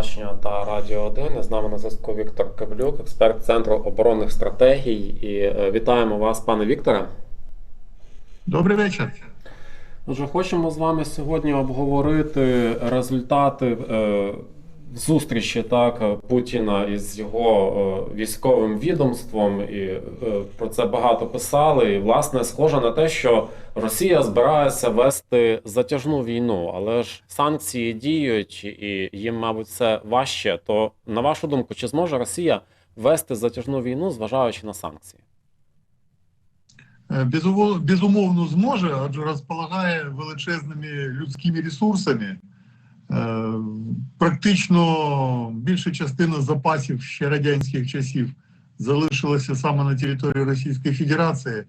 телебачення та Радіо 1. З нами на зв'язку Віктор Кавлюк, експерт Центру оборонних стратегій. І е, вітаємо вас, пане Вікторе. Добрий вечір. Отже, хочемо з вами сьогодні обговорити результати е, зустрічі так Путіна із його е, військовим відомством, і е, про це багато писали. І власне схоже на те, що Росія збирається вести затяжну війну, але ж санкції діють, і їм, мабуть, це важче. То на вашу думку, чи зможе Росія вести затяжну війну, зважаючи на санкції? Е, Безумовно, зможе, адже розполагає величезними людськими ресурсами. Е, Практично більша частина запасів ще радянських часів залишилася саме на території Російської Федерації.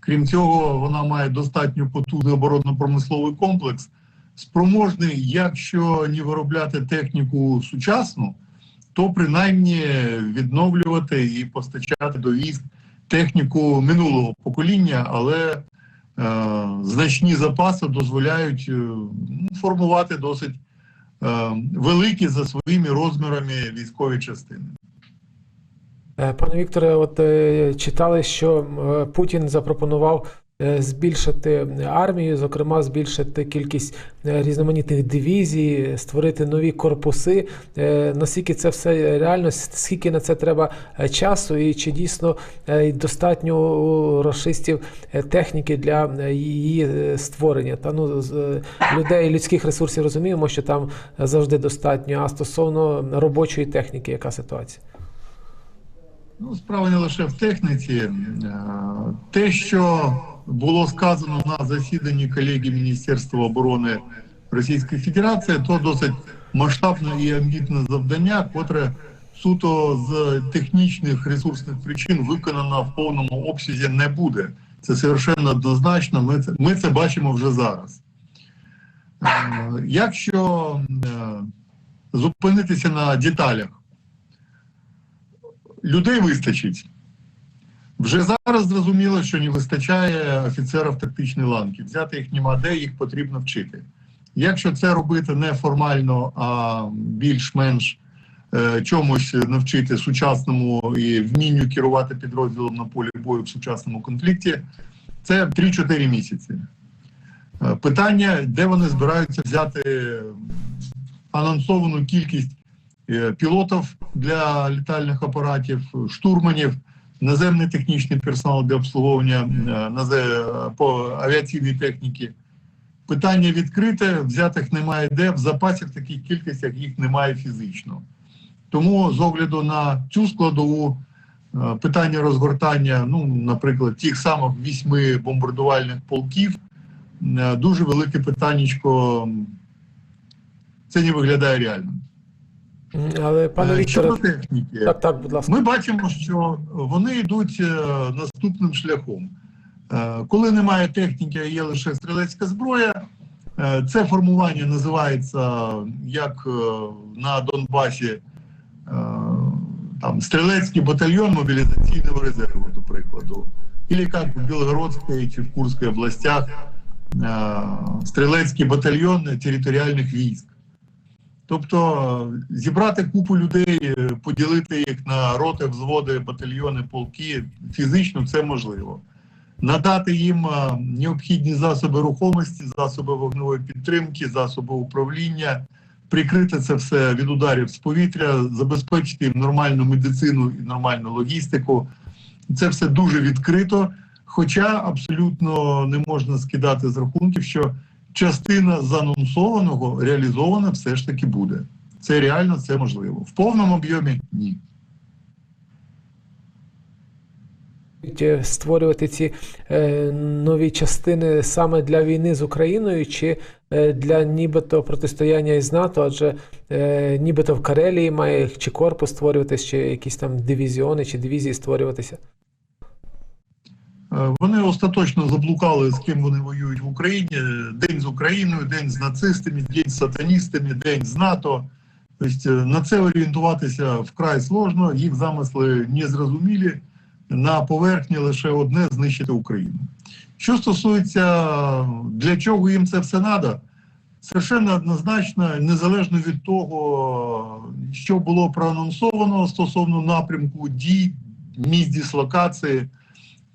Крім цього, вона має достатньо потужний оборонно-промисловий комплекс, спроможний, якщо не виробляти техніку сучасну, то принаймні відновлювати і постачати до військ техніку минулого покоління, але е, значні запаси дозволяють е, ну, формувати досить великі за своїми розмірами військові частини. Е, Пане Вікторе, от е, читали, що е, Путін запропонував е, збільшити армію, зокрема, збільшити кількість е, різноманітних дивізій, створити нові корпуси. Е, Наскільки це все реально, скільки на це треба е, часу, і чи дійсно е, достатньо у рашистів е, техніки для е, її е, створення? Та ну з е, людей людських ресурсів розуміємо, що там завжди достатньо. А стосовно робочої техніки, яка ситуація? Ну, справа не лише в техніці. Е, Те, що було сказано на засіданні колеги Міністерства оборони Російської Федерації, то досить масштабне і амбітне завдання, котре суто з технічних ресурсних причин виконано в повному обсязі не буде. Це совершенно однозначно. Ми це, ми це бачимо вже зараз. Е, Якщо е, зупинитися на деталях, людей вистачить. Вже зараз зрозуміло, що не вистачає офіцерів тактичної ланки. Взяти їх нема де, їх потрібно вчити. Якщо це робити не формально, а більш-менш е, чомусь навчити сучасному і вмінню керувати підрозділом на полі бою в сучасному конфлікті, це 3-4 місяці. Е, питання, де вони збираються взяти анонсовану кількість е, пілотів для літальних апаратів, штурманів, наземний технічний персонал для обслуговування е, по авіаційній техніці. Питання відкрите, взятих немає де, в запасі в таких кількостях їх немає фізично. Тому з огляду на цю складову е, питання розгортання, ну, наприклад, тих самих вісьми бомбардувальних полків, е, дуже велике питаннячко. Це не виглядає реально. Але пане Е, Вікторе, техніки, так, так, будь ласка. ми бачимо, що вони йдуть е, наступним шляхом. Е, Коли немає техніки, а є лише стрілецька зброя. Це формування називається як на Донбасі там, стрілецький батальйон мобілізаційного резерву, до прикладу, або як в Білгородській чи в Курській областях стрілецький батальйон територіальних військ. Тобто е, зібрати купу людей, е, поділити їх на роти, взводи, батальйони, полки фізично це можливо. Надати їм е, необхідні засоби рухомості, засоби вогневої підтримки, засоби управління, прикрити це все від ударів з повітря, забезпечити їм нормальну медицину і нормальну логістику. Це все дуже відкрито. Хоча абсолютно не можна скидати з рахунків, що частина заанонсованого реалізована все ж таки буде. Це реально, це можливо. В повному об'ємі ні. Е, створювати ці е, нові частини саме для війни з Україною чи е, для нібито протистояння із НАТО, адже е, нібито в Карелії має чи корпус створюватися, чи якісь там дивізіони чи дивізії створюватися. Е, Вони остаточно заблукали, з ким вони воюють в Україні. День з Україною, день з нацистами, день з сатаністами, день з НАТО. Тобто е, на це орієнтуватися вкрай сложно, їх замисли незрозумілі. На поверхні лише одне знищити Україну. Що стосується для чого їм це все треба, совершенно однозначно, незалежно від того, що було проанонсовано стосовно напрямку дій, місць дислокації,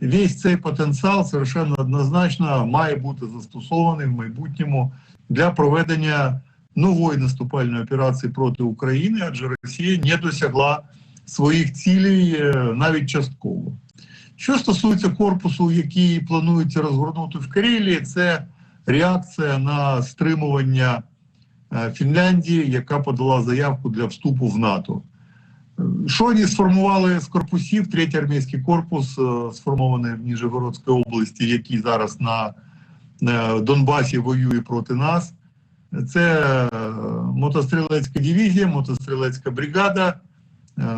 весь цей потенціал совершенно однозначно має бути застосований в майбутньому для проведення нової наступальної операції проти України, адже Росія не досягла своїх цілей е, навіть частково. Що стосується корпусу, який планується розгорнути в Карелії, це реакція на стримування е, Фінляндії, яка подала заявку для вступу в НАТО. Що вони сформували з корпусів? Третій армійський корпус, е, сформований в Ніжегородській області, який зараз на е, Донбасі воює проти нас. Це е, мотострілецька дивізія, мотострілецька бригада,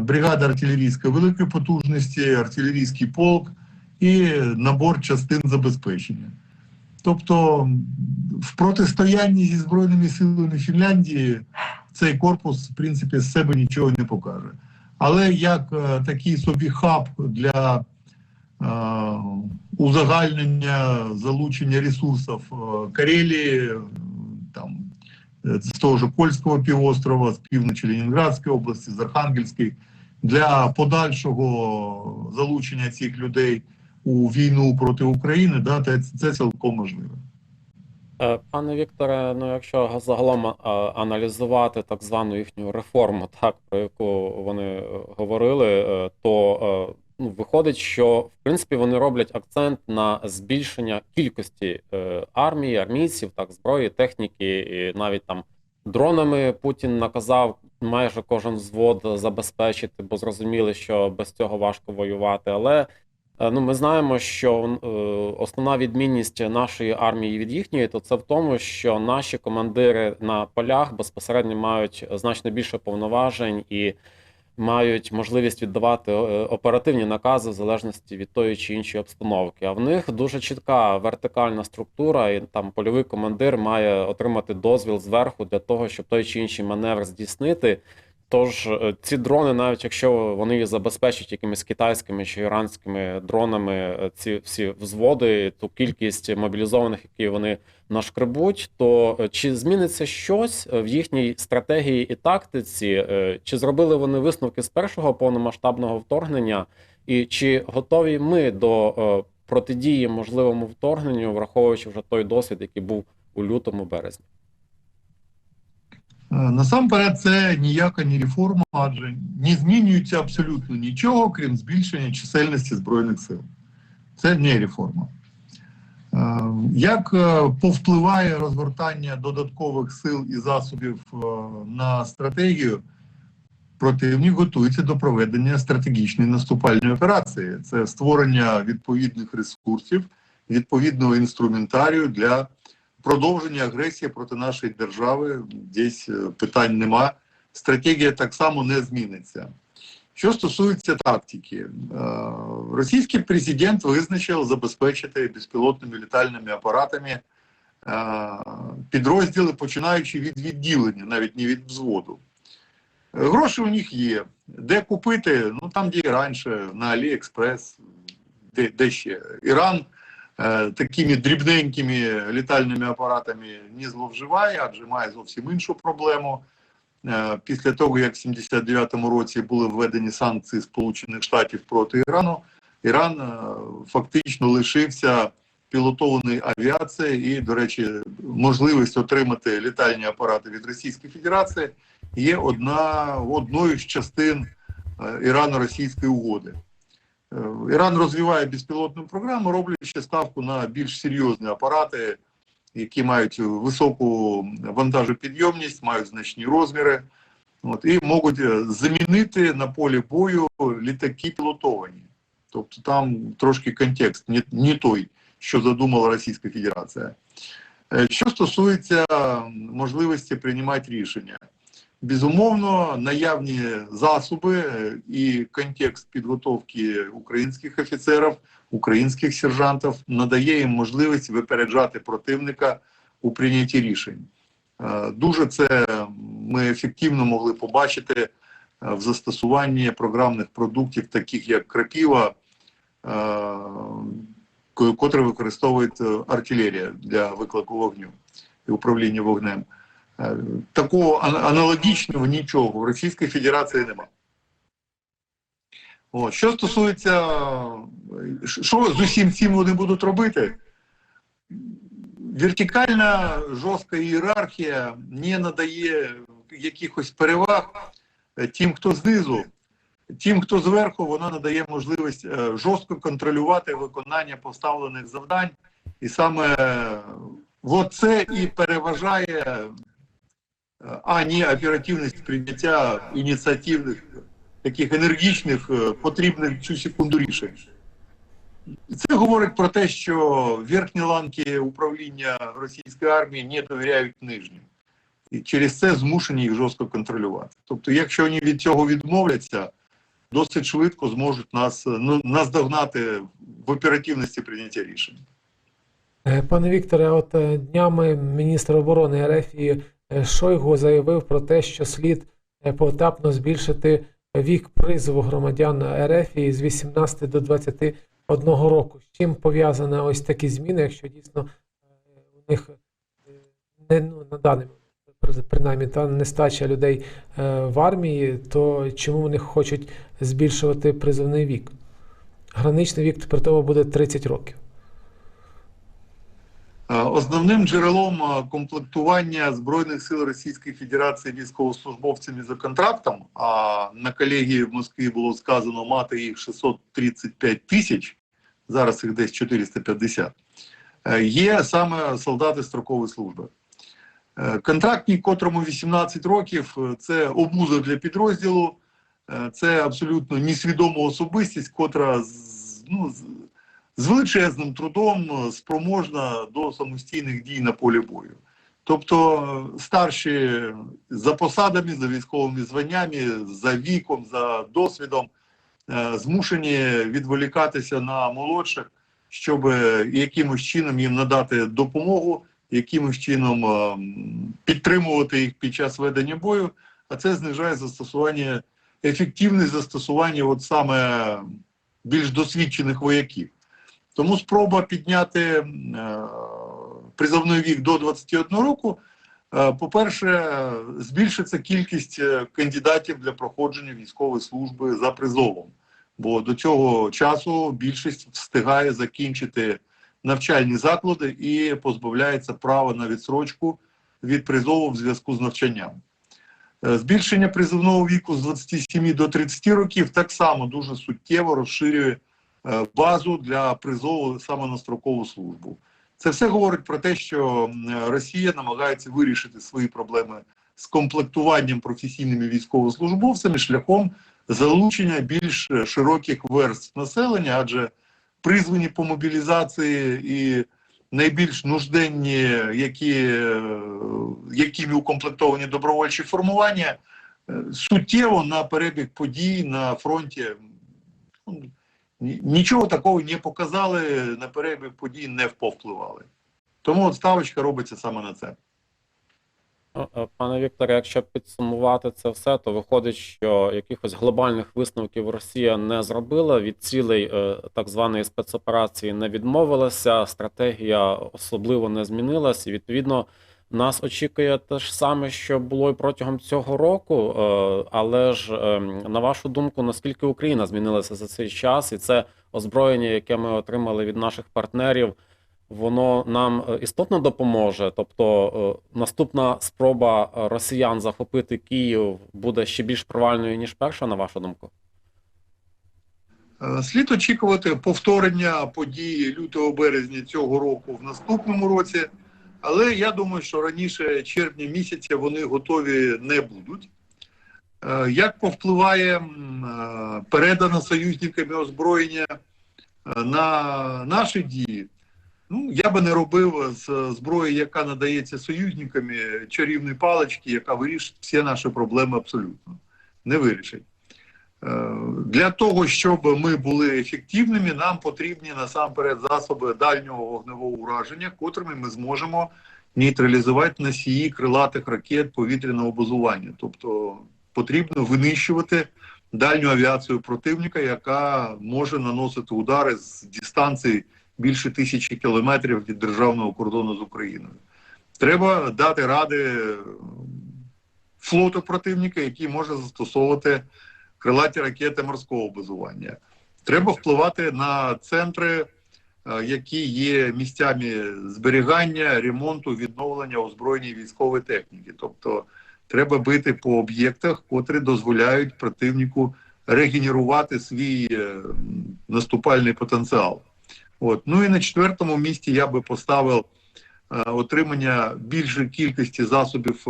бригада артилерійської великої потужності, артилерійський полк і набор частин забезпечення. Тобто в протистоянні зі Збройними силами Фінляндії цей корпус, в принципі, з себе нічого не покаже. Але як е, такий собі хаб для е, узагальнення залучення ресурсів е, Карелії, там, е, з того ж Кольського півострова, з півночі Ленінградської області, з Архангельської, для подальшого залучення цих людей у війну проти України, да, це, це цілком можливо. Е, Пане Вікторе, ну якщо загалом е, аналізувати так звану їхню реформу, так про яку вони е, говорили, то ну, виходить, що в принципі вони роблять акцент на збільшення кількості армії, армійців, так зброї, техніки, і навіть там дронами Путін наказав майже кожен взвод забезпечити, бо зрозуміли, що без цього важко воювати. Але Ну, ми знаємо, що е, основна відмінність нашої армії від їхньої, то це в тому, що наші командири на полях безпосередньо мають значно більше повноважень і мають можливість віддавати е, оперативні накази в залежності від тої чи іншої обстановки. А в них дуже чітка вертикальна структура, і там польовий командир має отримати дозвіл зверху для того, щоб той чи інший маневр здійснити. Тож е, ці дрони, навіть якщо вони їх забезпечать якимись китайськими чи іранськими дронами, е, ці всі взводи, ту кількість мобілізованих, які вони нашкребуть, то е, чи зміниться щось в їхній стратегії і тактиці? Чи зробили вони висновки з першого повномасштабного вторгнення, і чи готові ми до протидії можливому вторгненню, враховуючи вже той досвід, який був у лютому березні? Е, Насамперед, це ніяка не реформа, адже не змінюється абсолютно нічого, крім збільшення чисельності Збройних сил. Це не реформа. Е, Як е, повпливає розгортання додаткових сил і засобів на стратегію, противник готується до проведення стратегічної наступальної операції. Це створення відповідних ресурсів, відповідного інструментарію для продовження агресії проти нашої держави. Десь е, питань нема. Стратегія так само не зміниться. Що стосується тактики, е, російський президент визначив забезпечити безпілотними літальними апаратами е, підрозділи, починаючи від відділення, навіть не від взводу. Гроші у них є. Де купити? Ну там, де раніше, на Аліекспрес, де, де ще. Іран такими дрібненькими літальними апаратами не зловживає, адже має зовсім іншу проблему. Е, Після того, як в 79-му році були введені санкції Сполучених Штатів проти Ірану, Іран е, фактично лишився пілотованої авіації, і, до речі, можливість отримати літальні апарати від Російської Федерації є одна одною з частин е, Ірано-російської угоди. Е, Іран розвиває безпілотну програму, роблячи ставку на більш серйозні апарати, які мають високу вантажопідйомність, мають значні розміри, от, і можуть е, замінити на полі бою літаки пілотовані. Тобто там трошки контекст не, не той, що задумала Російська Федерація. Е, Що стосується можливості приймати рішення, безумовно, наявні засоби і контекст підготовки українських офіцерів, українських сержантів надає їм можливість випереджати противника у прийнятті рішень. Е, Дуже це ми ефективно могли побачити е, в застосуванні програмних продуктів, таких як крапіва, е, ко- котре використовує е, артилерія для виклику вогню. і управління вогнем. Е, Такого аналогічного нічого в Російській Федерації немає. От. Що стосується, що з усім цим вони будуть робити? Вертикальна жорстка ієрархія не надає якихось переваг е, тим, хто знизу. Тим, хто зверху, вона надає можливість е, жорстко контролювати виконання поставлених завдань. І саме е, от це і переважає, е, а не оперативність прийняття ініціативних, таких енергічних, е, потрібних в цю секунду рішень. Це говорить про те, що верхні ланки управління російської армії не довіряють нижнім. І через це змушені їх жорстко контролювати. Тобто, якщо вони від цього відмовляться, досить швидко зможуть нас ну, наздогнати в оперативності прийняття рішень. Е, Пане Вікторе, от е, днями міністр оборони РФ і е, Шойгу заявив про те, що слід е, поетапно збільшити вік призову громадян РФ з 18 до 21 року. З чим пов'язані ось такі зміни, якщо дійсно е, у них е, не ну, на даний момент, принаймні та нестача людей е, в армії, то чому вони хочуть збільшувати призовний вік? Граничний вік при тому буде 30 років. Е, Основним джерелом е, комплектування Збройних сил Російської Федерації військовослужбовцями за контрактом, а на колегії в Москві було сказано мати їх 635 тисяч, зараз їх десь 450, е, є саме солдати строкової служби. Контрактник, котрому 18 років, це обуза для підрозділу, це абсолютно несвідома особистість, котра ну, з- величезним трудом е, спроможна до самостійних дій на полі бою. Тобто е, старші за посадами, за військовими званнями, за віком, за досвідом е, змушені відволікатися на молодших, щоб якимось чином їм надати допомогу, якимось чином підтримувати їх під час ведення бою, а це знижає застосування, ефективне застосування от саме більш досвідчених вояків. Тому спроба підняти е, призовний вік до 21 року, е, по-перше, збільшиться кількість е, кандидатів для проходження військової служби за призовом. Бо до цього часу більшість встигає закінчити навчальні заклади і позбавляється права на відсрочку від призову в зв'язку з навчанням. Збільшення призовного віку з 27 до 30 років так само дуже суттєво розширює базу для призову саме на строкову службу. Це все говорить про те, що Росія намагається вирішити свої проблеми з комплектуванням професійними військовослужбовцями шляхом залучення більш е, широких верств населення, адже призвані по мобілізації і найбільш нужденні, які, е, якими укомплектовані добровольчі формування, е, суттєво на перебіг подій на фронті нічого такого не показали, на перебіг подій не повпливали. Тому от ставочка робиться саме на це. Ну, е, Пане Вікторе, якщо підсумувати це все, то виходить, що якихось глобальних висновків Росія не зробила, від цілей е, так званої спецоперації не відмовилася, стратегія особливо не змінилась, і відповідно нас очікує те ж саме, що було і протягом цього року. Е, Але ж е, на вашу думку, наскільки Україна змінилася за цей час, і це озброєння, яке ми отримали від наших партнерів воно нам е, істотно допоможе. Тобто е, наступна спроба росіян захопити Київ буде ще більш провальною, ніж перша, на вашу думку? Слід очікувати повторення подій лютого березня цього року в наступному році, але я думаю, що раніше червня місяця вони готові не будуть. Е, Як повпливає е, передане союзниками озброєння е, на наші дії? Ну, я би не робив з зброї, яка надається союзниками, чарівної палички, яка вирішить всі наші проблеми абсолютно. Не вирішить. Для того, щоб ми були ефективними, нам потрібні насамперед засоби дальнього вогневого ураження, котрими ми зможемо нейтралізувати носії крилатих ракет повітряного базування. Тобто потрібно винищувати дальню авіацію противника, яка може наносити удари з дистанції більше тисячі кілометрів від державного кордону з Україною. Треба дати ради флоту противника, який може застосовувати крилаті ракети морського базування. Треба впливати на центри, е, які є місцями зберігання, ремонту, відновлення озброєння військової техніки. Тобто треба бити по об'єктах, котрі дозволяють противнику регенерувати свій е, наступальний потенціал. От. Ну і на четвертому місці я би поставив е, отримання більшої кількості засобів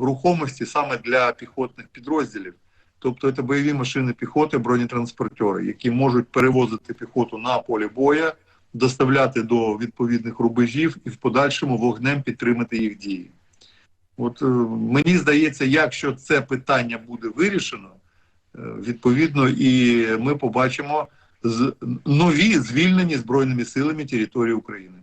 рухомості саме для піхотних підрозділів. Тобто це бойові машини піхоти, бронетранспортери, які можуть перевозити піхоту на полі боя, доставляти до відповідних рубежів і в подальшому вогнем підтримати їх дії. От е, мені здається, якщо це питання буде вирішено, е, відповідно, і ми побачимо з нові звільнені збройними силами території України.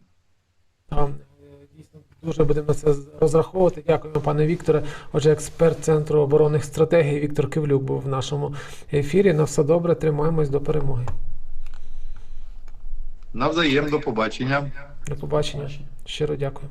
Дуже будемо на це розраховувати. Дякуємо, пане Вікторе. Отже, експерт Центру оборонних стратегій Віктор Кивлюк був в нашому ефірі. На все добре, тримаємось до перемоги. Навзаєм до побачення. До побачення. Щиро дякую.